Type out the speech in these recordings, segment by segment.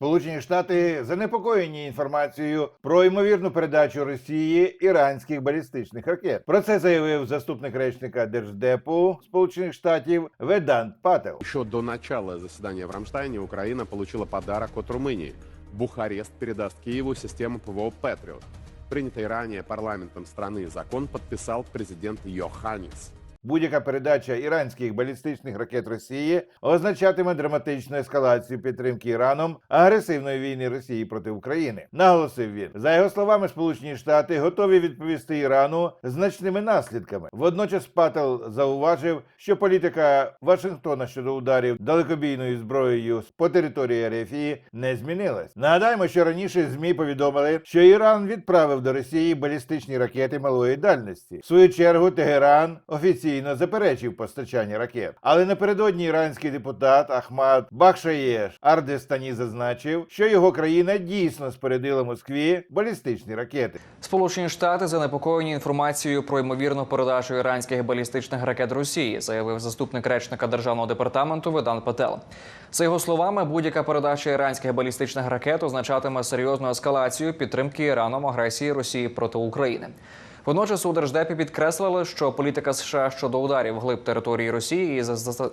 Сполучені Штати занепокоєні інформацією про ймовірну передачу Росії іранських балістичних ракет. Про це заявив заступник речника Держдепу Сполучених Штатів Ведант Пател. Еще до начала заседания в Рамштайне Украина получила подарок от Румынии. Бухарест передаст Киеву систему ПВО «Патриот». Принятый ранее парламентом страны закон подписал президент Йоханнис. Будь-яка передача іранських балістичних ракет Росії означатиме драматичну ескалацію підтримки Іраном агресивної війни Росії проти України. Наголосив він за його словами, Сполучені Штати готові відповісти Ірану значними наслідками. Водночас Пател зауважив, що політика Вашингтона щодо ударів далекобійною зброєю по території РФ не змінилась. Нагадаємо, що раніше змі повідомили, що Іран відправив до Росії балістичні ракети малої дальності. В свою чергу Тегеран офіційно заперечив постачання ракет. Але напередодні іранський депутат Ахмад Бахшаєш Ардестані зазначив, що його країна дійсно спорядила Москві балістичні ракети. Сполучені Штати занепокоєні інформацією про ймовірну передачу іранських балістичних ракет Росії, заявив заступник речника державного департаменту Ведан Пател. За його словами, будь-яка передача іранських балістичних ракет означатиме серйозну ескалацію підтримки Іраном агресії Росії проти України. Водночас у держдепі підкреслили, що політика США щодо ударів глиб території Росії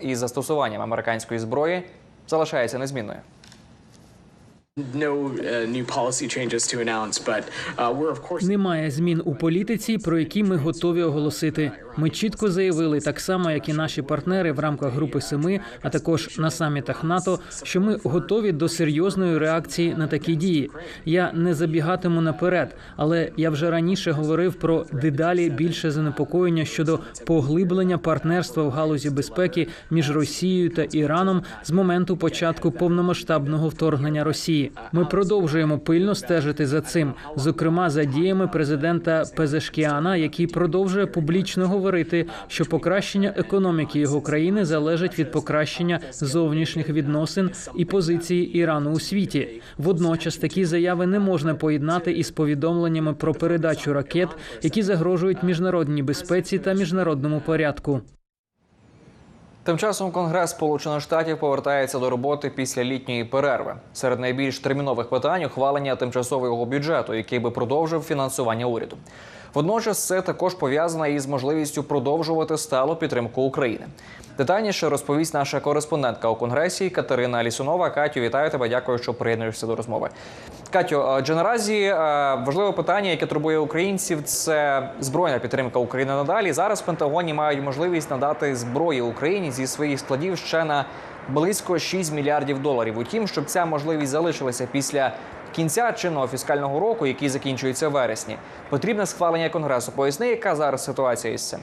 і застосуванням американської зброї залишається незмінною. uh, uh. Немає змін у політиці, про які ми готові оголосити. Ми чітко заявили, так само як і наші партнери в рамках групи Семи, а також на самітах НАТО, що ми готові до серйозної реакції на такі дії. Я не забігатиму наперед, але я вже раніше говорив про дедалі більше занепокоєння щодо поглиблення партнерства в галузі безпеки між Росією та Іраном з моменту початку повномасштабного вторгнення Росії. Ми продовжуємо пильно стежити за цим, зокрема за діями президента Пезешкіана, який продовжує публічно говорити, що покращення економіки його країни залежить від покращення зовнішніх відносин і позиції Ірану у світі. Водночас такі заяви не можна поєднати із повідомленнями про передачу ракет, які загрожують міжнародній безпеці та міжнародному порядку. Тим часом Конгрес Сполучених Штатів повертається до роботи після літньої перерви. Серед найбільш термінових питань ухвалення тимчасового бюджету, який би продовжив фінансування уряду. Водночас це також пов'язано із можливістю продовжувати сталу підтримку України. Детальніше розповість наша кореспондентка у конгресі Катерина Лісунова. Катю, вітаю тебе. Дякую, що приєднуєшся до розмови. Катю, адже наразі е, важливе питання, яке турбує українців, це збройна підтримка України надалі. Зараз в Пентагоні мають можливість надати зброї Україні зі своїх складів ще на близько 6 мільярдів доларів. Утім, щоб ця можливість залишилася після кінця чинного фіскального року, який закінчується вересні, потрібне схвалення конгресу. Поясни, яка зараз ситуація із цим.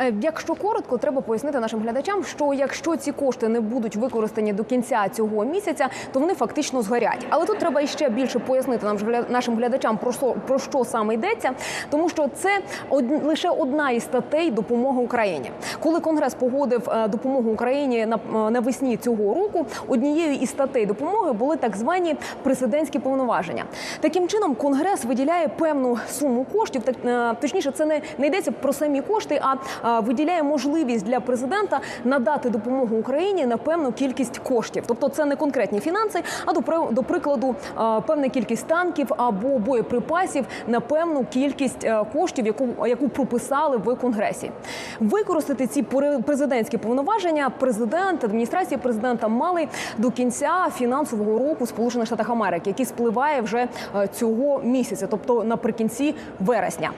Е, Якщо коротко, треба пояснити нашим глядачам, що якщо ці кошти не будуть використані до кінця цього місяця, то вони фактично згорять. Але тут треба іще більше пояснити нам нашим глядачам про що, про що саме йдеться, тому що це од- лише одна із статей допомоги Україні. Коли Конгрес погодив е, допомогу Україні е, навесні цього року, однією із статей допомоги були так звані президентські повноваження. Таким чином, Конгрес виділяє певну суму коштів. Так е, точніше, це не, не йдеться про самі кошти, а виділяє можливість для президента надати допомогу Україні на певну кількість коштів. Тобто, це не конкретні фінанси, а до до прикладу певна кількість танків або боєприпасів на певну кількість коштів, яку яку прописали в конгресі. Використати ці президентські повноваження президент, адміністрація президента мали до кінця фінансового року Сполучених Штатах Америки, який спливає вже е, цього місяця, тобто наприкінці вересня.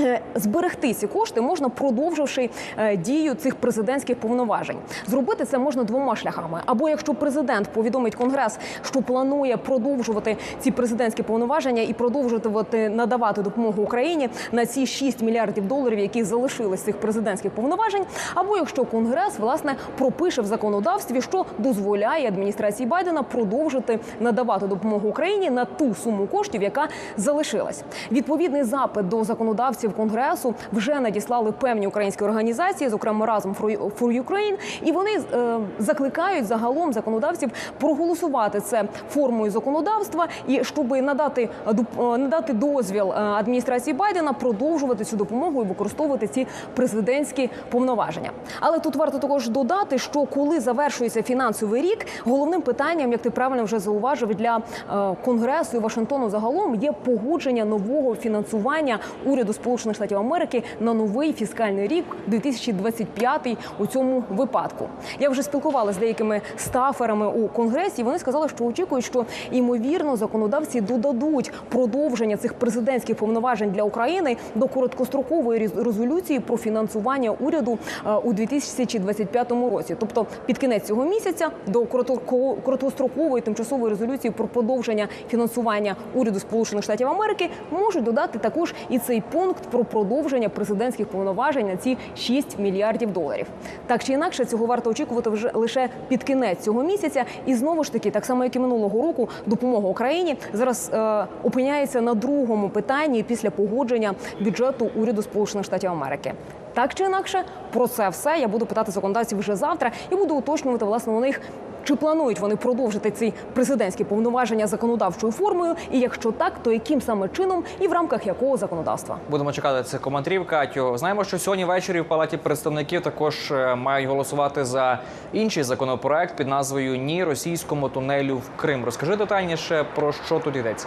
Е, Зберегти ці кошти можна, продовживши е, дію цих президентських повноважень. Зробити це можна двома шляхами. Або якщо президент повідомить конгрес, що планує продовжувати ці президентські повноваження і продовжувати надавати допомогу Україні на ці 6 мільярдів доларів, які залишились цих президентських повноважень. Або якщо конгрес власне пропише в законодавстві, що дозволяє адміністрації Байдена продовжити надавати допомогу Україні на ту суму коштів, яка залишилась. Відповідний запит до законодавців законодавців конгресу вже надіслали певні українські організації, зокрема разом for Ukraine, і вони е, закликають загалом законодавців проголосувати це формою законодавства і щоб надати доп- е, надати дозвіл е, адміністрації Байдена продовжувати цю допомогу і використовувати ці президентські повноваження. Але тут варто також додати, що коли завершується фінансовий рік, головним питанням, як ти правильно вже зауважив, для е, конгресу і Вашингтону загалом є погодження нового фінансування уряду Сполучених Штатів Америки на новий фіскальний рік 2025 у цьому випадку. Я вже спілкувалася з деякими стаферами у конгресі. Вони сказали, що очікують, що ймовірно законодавці додадуть продовження цих президентських повноважень для України до короткострокової резолюції про фінансування уряду е, у 2025 році. Тобто під кінець цього місяця до коротко- короткострокової тимчасової резолюції про продовження фінансування уряду Сполучених Штатів Америки можуть додати також і цей пункт про продовження президентських повноважень на ці 6 мільярдів доларів. Так чи інакше, цього варто очікувати вже лише під кінець цього місяця. І знову ж таки, так само як і минулого року, допомога Україні зараз е, опиняється на другому питанні після погодження бюджету уряду Сполучених Штатів Америки. Так чи інакше, про це все я буду питати законодавців вже завтра і буду уточнювати власне у них. Чи планують вони продовжити ці президентські повноваження законодавчою формою? І якщо так, то яким саме чином і в рамках якого законодавства? Будемо чекати цих коментарів. Катю, знаємо, що сьогодні ввечері в палаті представників також е, мають голосувати за інший законопроект під назвою Ні російському тунелю в Крим. Розкажи детальніше про що тут йдеться.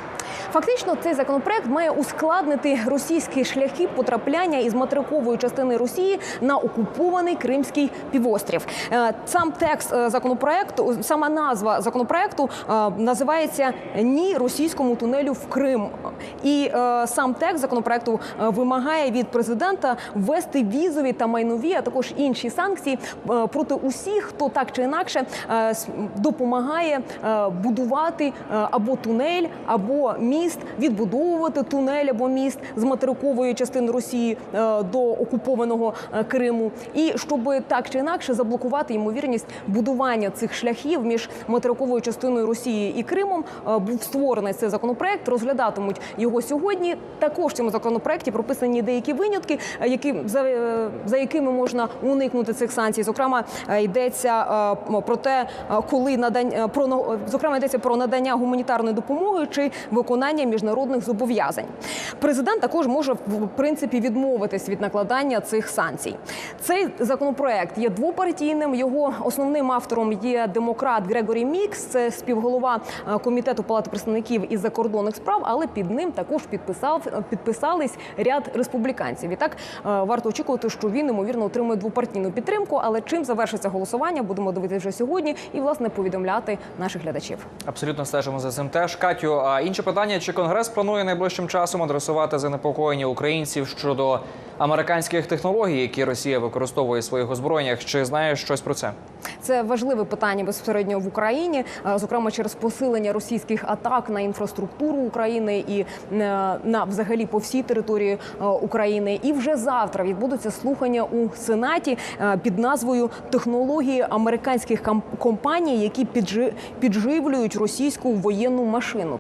Фактично, цей законопроект має ускладнити російські шляхи потрапляння із материкової частини Росії на окупований Кримський півострів. Е, Сам текст е, законопроекту, сама назва законопроекту е, називається Ні російському тунелю в Крим. І е, сам текст законопроекту е, вимагає від президента ввести візові та майнові, а також інші санкції проти усіх, хто так чи інакше допомагає будувати або тунель, або міст, відбудовувати тунель або міст з материкової частини Росії до окупованого Криму, і щоб так чи інакше заблокувати ймовірність будування цих шляхів між материковою частиною Росії і Кримом, е, був створений цей законопроект. Розглядатимуть його сьогодні. Також в цьому законопроекті прописані деякі винятки, е, які за, е, за якими можна уникнути цих санкцій. Зокрема, йдеться про те, коли надання про зокрема йдеться про надання гуманітарної допомоги чи виконання міжнародних зобов'язань. Президент також може в принципі відмовитись від накладання цих санкцій. Цей законопроект є двопартійним. Його основним автором є демократ Грегорі Мікс, це співголова е, комітету палати представників із закордонних справ, але під ним також підписав підписались ряд республіканців. І так е, варто очікувати, що він ймовірно отримує двопартійну підтримку. Але чим завершиться голосування, будемо дивитися вже сьогодні і власне повідомляти наших глядачів. Абсолютно стежимо за цим теж. Катю, а інше питання: чи конгрес планує найближчим часом адресувати занепокоєння українців щодо американських технологій, які Росія використовує в своїх озброєннях? Чи знаєш щось про це? Це важливе питання безпосередньо в Україні, е, зокрема через посилення російських атак на інфраструктуру України і е, на взагалі по всій території е, України. І вже завтра відбудуться слухання у сенаті під назвою Технології американських компаній, які підживлюють російську воєнну машину.